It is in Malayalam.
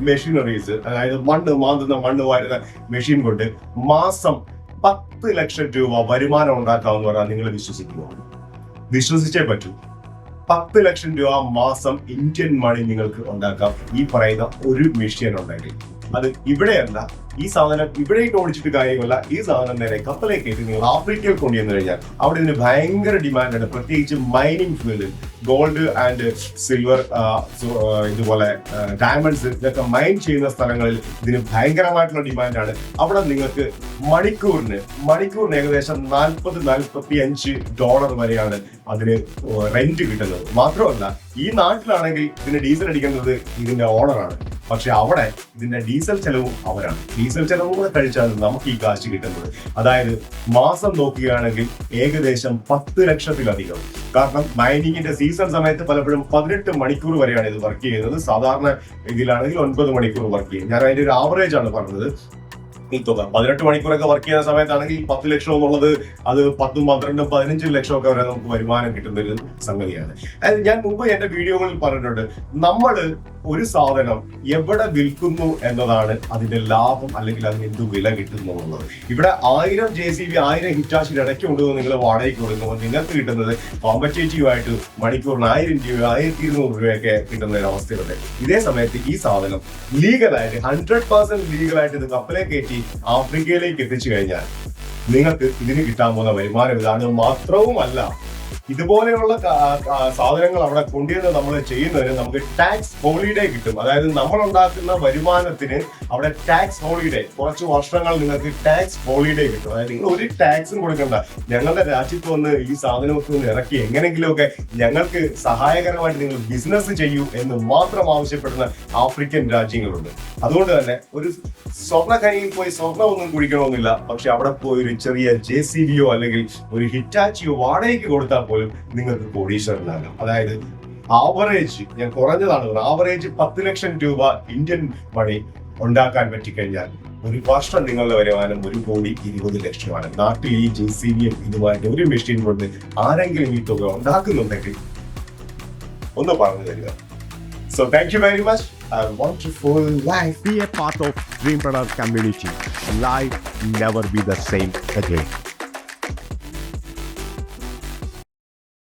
മെഷീനറീസ് അതായത് മണ്ണ് മാന്തുന്ന മണ്ണ് വാരുന്ന മെഷീൻ കൊണ്ട് മാസം പത്ത് ലക്ഷം രൂപ വരുമാനം ഉണ്ടാക്കാമെന്ന് പറഞ്ഞാൽ നിങ്ങൾ വിശ്വസിക്കുമോ വിശ്വസിച്ചേ പറ്റൂ. പത്ത് ലക്ഷം രൂപ മാസം ഇന്ത്യൻ മണി നിങ്ങൾക്ക് ഉണ്ടാക്കാം. ഈ പറയുന്ന ഒരു മെഷീൻ ഉണ്ടെങ്കിൽ. അത് ഇവിടെയല്ല ഈ സാധനം ഇവിടേക്ക് ഓടിച്ചിട്ട് കാര്യമല്ല. ഈ സാധനം നേരെ കപ്പലേക്ക് നിങ്ങൾ ആഫ്രിക്കയിൽ കൊണ്ടുവന്നു കഴിഞ്ഞാൽ അവിടെ ഇതിന് ഭയങ്കര ഡിമാൻഡാണ് പ്രത്യേകിച്ച് മൈനിങ് ഫീൽഡിൽ ഗോൾഡ് ആൻഡ് സിൽവർ ഇതുപോലെ ഡയമണ്ട്സ് ഇതൊക്കെ മൈൻ ചെയ്യുന്ന സ്ഥലങ്ങളിൽ ഇതിന് ഭയങ്കരമായിട്ടുള്ള ഡിമാൻഡാണ് അവിടെ നിങ്ങൾക്ക് മണിക്കൂറിന് മണിക്കൂറിന് ഏകദേശം നാൽപ്പത് നാൽപ്പത്തി അഞ്ച് ഡോളർ വരെയാണ് അതിന് റെന്റ് കിട്ടുന്നത്. മാത്രമല്ല ഈ നാട്ടിലാണെങ്കിൽ ഇതിന് ഡീസൽ അടിക്കുന്നത് ഇതിന്റെ ഓണറാണ് പക്ഷെ അവിടെ ഇതിന്റെ ഡീസൽ ചെലവും അവരാണ്. ഡീസൽ ചെലവും കൂടെ കഴിച്ചാൽ നമുക്ക് ഈ കാശ് കിട്ടുന്നത്. അതായത് മാസം നോക്കുകയാണെങ്കിൽ ഏകദേശം പത്ത് ലക്ഷത്തിലധികം. കാരണം മൈനിങ്ങിന്റെ സീസൺ സമയത്ത് പലപ്പോഴും പതിനെട്ട് മണിക്കൂർ വരെയാണ് ഇത് വർക്ക് ചെയ്യുന്നത്. സാധാരണ ഇതിലാണെങ്കിൽ ഒൻപത് മണിക്കൂർ വർക്ക് ചെയ്യും. ഞാൻ അതിന്റെ ഒരു ആവറേജ് ആണ് പറഞ്ഞത്. തുക. പതിനെട്ട് മണിക്കൂറൊക്കെ വർക്ക് ചെയ്യുന്ന സമയത്താണെങ്കിൽ പത്ത് ലക്ഷം എന്നുള്ളത് അത് പത്തും പന്ത്രണ്ടും പതിനഞ്ചും ലക്ഷം ഒക്കെ വരെ നമുക്ക് വരുമാനം കിട്ടുന്ന ഒരു സംഗതിയാണ് ഞാൻ മുമ്പ് എന്റെ വീഡിയോകളിൽ പറഞ്ഞിട്ടുണ്ട് നമ്മൾ ഒരു സാധനം എവിടെ വിൽക്കുന്നു എന്നതാണ് അതിന്റെ ലാഭം അല്ലെങ്കിൽ അതിന് എന്ത് വില കിട്ടുന്നു എന്നുള്ളത്. ഇവിടെ ആയിരം ജെ സി ബി ആയിരം ഹിറ്റാച്ചിന് ഇടയ്ക്ക് കൊണ്ടുവന്ന് നിങ്ങൾ വാടകയ്ക്ക് കൊടുക്കുമ്പോൾ നിങ്ങൾക്ക് കിട്ടുന്നത് കോമ്പറ്റേറ്റീവ് ആയിട്ട് മണിക്കൂറിന് ആയിരം രൂപ ആയിരത്തി ഇരുന്നൂറ് രൂപയൊക്കെ കിട്ടുന്ന ഒരു അവസ്ഥയുണ്ട്. ഇതേ സമയത്ത് ഈ സാധനം ലീഗലായിട്ട് ഹൺഡ്രഡ് പേഴ്സെന്റ് ലീഗലായിട്ട് ഇത് കപ്പലെ കയറ്റി ആഫ്രിക്കയിലേക്ക് എത്തിച്ചു കഴിഞ്ഞാൽ നിങ്ങൾക്ക് ഇതിന് കിട്ടാൻ പോകുന്ന വരുമാനം ഇതാണ്. മാത്രവുമല്ല ഇതുപോലെയുള്ള സാധനങ്ങൾ അവിടെ കൊണ്ടുവന്ന് നമ്മൾ ചെയ്യുന്നതിന് നമുക്ക് ടാക്സ് ഹോളിഡേ കിട്ടും. അതായത് നമ്മൾ ഉണ്ടാക്കുന്ന വരുമാനത്തിന് അവിടെ ടാക്സ് ഹോളിഡേ കുറച്ച് വർഷങ്ങൾ നിങ്ങൾക്ക് ടാക്സ് ഹോളിഡേ കിട്ടും. അതായത് നിങ്ങൾ ഒരു ടാക്സും കൊടുക്കണ്ട. ഞങ്ങളുടെ രാജ്യത്ത് വന്ന് ഈ സാധനമൊക്കെ ഒന്ന് ഇറക്കി എങ്ങനെങ്കിലുമൊക്കെ ഞങ്ങൾക്ക് സഹായകരമായിട്ട് നിങ്ങൾ ബിസിനസ് ചെയ്യൂ എന്ന് മാത്രം ആവശ്യപ്പെടുന്ന ആഫ്രിക്കൻ രാജ്യങ്ങളുണ്ട്. അതുകൊണ്ട് തന്നെ ഒരു സ്വർണ ഖനിയിൽ പോയി സ്വർണം ഒന്നും കുഴിക്കണമെന്നില്ല പക്ഷെ അവിടെ പോയി ഒരു ചെറിയ ജെ സി ബിയോ അല്ലെങ്കിൽ ഒരു ഹിറ്റാച്ചിയോ വാടകയ്ക്ക് കൊടുത്താൽ പോലും നിങ്ങൾക്ക് കോടീശ്വരനാകാം അതായത് ആവറേജ് ഞാൻ കുറഞ്ഞതാണ് ആവറേജ് പത്ത് ലക്ഷം രൂപ ഇന്ത്യൻ മണി ഉണ്ടാക്കാൻ പറ്റിക്കഴിഞ്ഞാൽ ഒരു വർഷം നിങ്ങളുടെ വരുമാനം ഒരു കോടി ഇരുപത് ലക്ഷമാണ്. നാട്ടിൽ ഈ ജെ സി ബി ഇതുമായിട്ട് ഒരു മെഷീൻ കൊണ്ട് ആരെങ്കിലും ഈ തുക ഉണ്ടാക്കുന്നുണ്ടെങ്കിൽ ഒന്ന് പറഞ്ഞു തരിക. So thank you very much I want full life be a part of Dream product community. Life never be the same again.